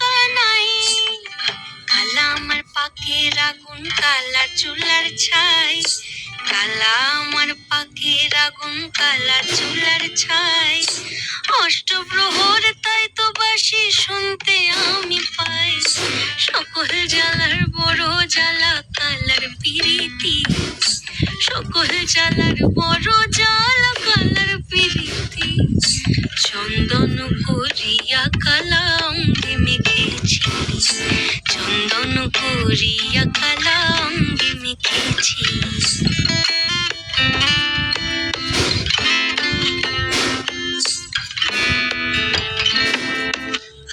কানাই। আমার আগুন কালা চুলার ছাই। আমার আগুন কালা চুলার ছাই। অষ্টপ্রহর, তাই তো বাসি শুনতে আমি পাই। সকল জ্বালার বড় জ্বালা, কালার সকল জ্বালার বড় জ্বালা করিয়া কালা অঙ্গে মেখেছি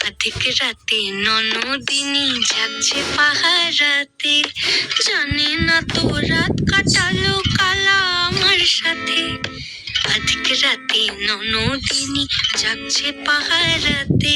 অধিক রাতে ননদিনী যাচ্ছে পাহারাতে জানে না তো রাত কাটালো কালা আমার সাথে অধিক রাতে ননদিনী যাচ্ছে পাহারাতে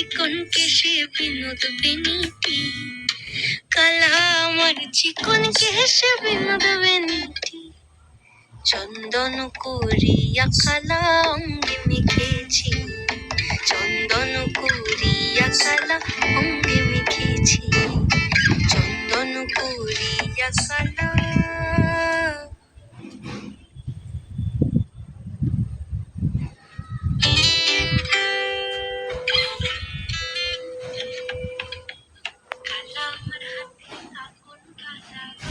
চিকন কেশে বিনোদ বিনীতি কালা আমার চিকন কেশে বিনোদ বিনীতি চন্দন করিয়া কালা অঙ্গে মিখেছি চন্দন করিয়া কালা অঙ্গে মিখেছি চন্দন করিয়া কালা আমার হাতে আগুন ঠাসা